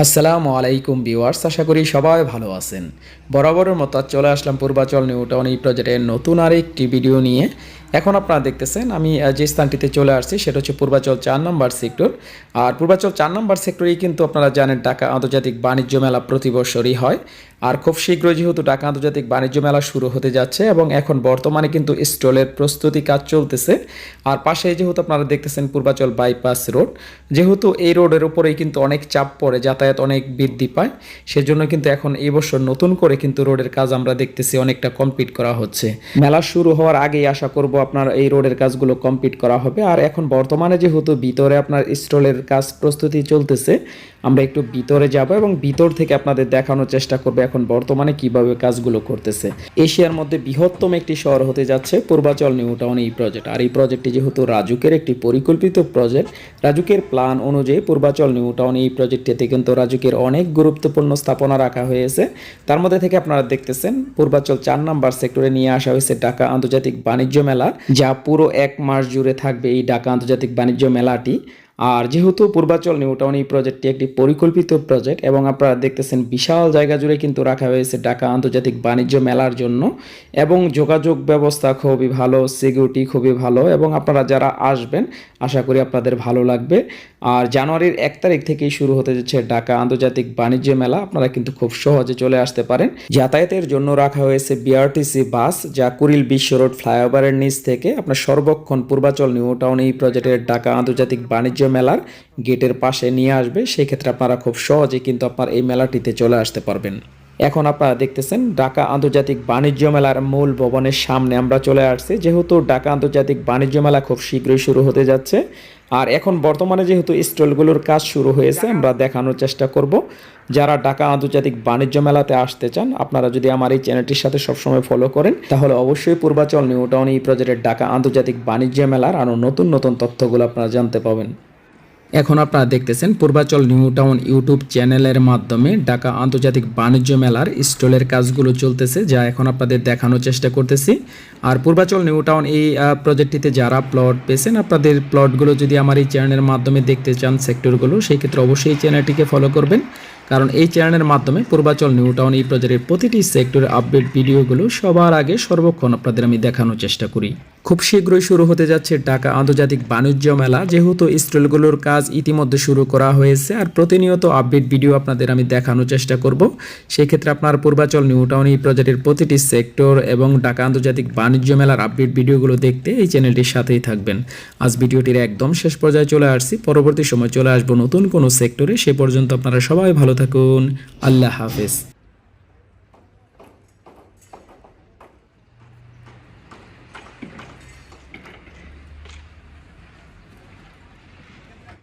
আসসালামু আলাইকুম ভিউয়ার্স, আশা করি সবাই ভালো আছেন। বরাবরের মতো চলে আসলাম পূর্বাচল নিউটাউন এই প্রজেক্টের নতুন আরেকটি ভিডিও নিয়ে। এখন আপনারা দেখতেছেন, আমি যে স্থানটিতে চলে আসছি সেটা হচ্ছে পূর্বাচল চার নম্বর সেক্টর। আর পূর্বাচল চার নম্বর সেক্টরেই কিন্তু আপনারা জানেন ঢাকা আন্তর্জাতিক বাণিজ্য মেলা প্রতি বছরই হয়। আর খুব শীঘ্রই যেহেতু ঢাকা আন্তর্জাতিক বাণিজ্য মেলা শুরু হতে যাচ্ছে এবং এখন বর্তমানে কিন্তু স্টলের প্রস্তুতি কাজ চলতেছে। আর পাশে যেহেতু আপনারা দেখতেছেন পূর্বাচল বাইপাস রোড, যেহেতু এই রোডের উপরেই কিন্তু অনেক চাপ পড়ে, যাতায়াত অনেক বৃদ্ধি পায়, সেজন্য কিন্তু এখন এই বছর নতুন করে কিন্তু রোডের কাজ আমরা দেখতেছি অনেকটা কমপ্লিট করা হচ্ছে। মেলা শুরু হওয়ার আগেই আশা করব আপনার এই রোডের কাজগুলো কমপ্লিট করা হবে। আর এখন বর্তমানে যেহেতু ভিতরে আপনার স্টলের কাজ প্রস্তুতি চলতেছে, আমরা একটু ভিতরে যাব এবং ভিতর থেকে আপনাদের দেখানোর চেষ্টা করব এখন বর্তমানে কীভাবে কাজগুলো করতেছে। এশিয়ার মধ্যে বৃহত্তম একটি শহর হতে যাচ্ছে পূর্বাচল নিউ টাউন এই প্রজেক্ট আর এই প্রজেক্টটি যেহেতু রাজুকের একটি পরিকল্পিত প্রজেক্ট রাজুকের প্ল্যান অনুযায়ী পূর্বাচল নিউ টাউন এই প্রজেক্টটিতে কিন্তু রাজুকের অনেক গুরুত্বপূর্ণ স্থাপনা রাখা হয়েছে। তার মধ্যে থেকে আপনারা দেখতেছেন, পূর্বাচল চার নাম্বার সেক্টরে নিয়ে আসা হয়েছে ঢাকা আন্তর্জাতিক বাণিজ্য মেলা। যা পুরো এক মাস জুড়ে থাকবে এই ঢাকা আন্তর্জাতিক বাণিজ্য মেলাটি। আর যেহেতু পূর্বাচল নিউ টাউন এই প্রজেক্টটি একটি পরিকল্পিত প্রজেক্ট এবং আপনারা দেখতেছেন বিশাল জায়গা জুড়ে কিন্তু রাখা হয়েছে ঢাকা আন্তর্জাতিক বাণিজ্য মেলার জন্য এবং যোগাযোগ ব্যবস্থা খুবই ভালো সিকিউরিটি খুবই ভালো এবং আপনারা যারা আসবেন, আশা করি আপনাদের ভালো লাগবে। আর জানুয়ারির এক তারিখ থেকেই শুরু হতে যাচ্ছে ঢাকা আন্তর্জাতিক বাণিজ্য মেলা, আপনারা কিন্তু খুব সহজে চলে আসতে পারেন। যাতায়াতের জন্য রাখা হয়েছে বিআরটিসি বাস, যা কুড়িল বিশ্ব রোড ফ্লাইওভারের নিচ থেকে আপনার সর্বক্ষণ পূর্বাচল নিউ টাউন এই প্রজেক্টের ঢাকা আন্তর্জাতিক বাণিজ্য মেলার গেটের পাশে নিয়ে আসবে সেই ক্ষেত্রে আপনারা খুব সহজে কিন্তু আপনার এই মেলাটিতে চলে আসতে পারবেন। এখন আপনারা দেখতেছেন ঢাকা আন্তর্জাতিক বাণিজ্য মেলার মূল ভবনের সামনে আমরা চলে আসছি। যেহেতু ঢাকা আন্তর্জাতিক বাণিজ্য মেলা খুব শীঘ্রই শুরু হতে যাচ্ছে, আর এখন বর্তমানে যেহেতু স্টলগুলোর কাজ শুরু হয়েছে, আমরা দেখানোর চেষ্টা করব। যারা ঢাকা আন্তর্জাতিক বাণিজ্য মেলাতে আসতে চান, আপনারা যদি আমার এই চ্যানেলটির সাথে সবসময় ফলো করেন, তাহলে অবশ্যই পূর্বাচল নিউ টাউন এই প্রজেক্টের ঢাকা আন্তর্জাতিক বাণিজ্য মেলার আরও নতুন নতুন তথ্যগুলো আপনারা জানতে পাবেন। এখন আপনারা দেখতেছেন পূর্বাচল নিউ টাউন ইউটিউব চ্যানেলের মাধ্যমে ঢাকা আন্তর্জাতিক বাণিজ্য মেলার স্টলের কাজগুলো চলতেছে, যা এখন আপনাদের দেখানোর চেষ্টা করতেছি। আর পূর্বাচল নিউ টাউন এই প্রজেক্টটিতে যারা প্লট পেয়েছেন, আপনাদের প্লটগুলো যদি আমার এই চ্যানেলের মাধ্যমে দেখতে চান সেক্টরগুলো সেই ক্ষেত্রে অবশ্যই চ্যানেলটিকে ফলো করবেন। কারণ এই চ্যানেলের মাধ্যমে পূর্বাচল নিউ টাউন এই প্রজেক্টের প্রতিটি সেক্টরের আপডেট ভিডিওগুলো সবার আগে সর্বক্ষণ আপনাদের আমি দেখানোর চেষ্টা করি। খুব শীঘ্রই শুরু হতে যাচ্ছে ঢাকা আন্তর্জাতিক বাণিজ্য মেলা, যেহেতু স্টলগুলোর কাজ ইতিমধ্যে শুরু করা হয়েছে আর প্রতিনিয়ত আপডেট ভিডিও আপনাদের আমি দেখানোর চেষ্টা করব। সেই ক্ষেত্রে আপনার পূর্বাচল নিউ টাউন এই প্রজেক্টের প্রতিটি সেক্টর এবং ঢাকা আন্তর্জাতিক বাণিজ্য মেলার আপডেট ভিডিওগুলো দেখতে এই চ্যানেলটির সাথেই থাকবেন। আজ ভিডিওটির একদম শেষ পর্যায়ে চলে আসছি। পরবর্তী সময় চলে আসব নতুন কোনো সেক্টরে। সে পর্যন্ত আপনারা সবাই ভালো থাকুন আল্লাহ হাফেজ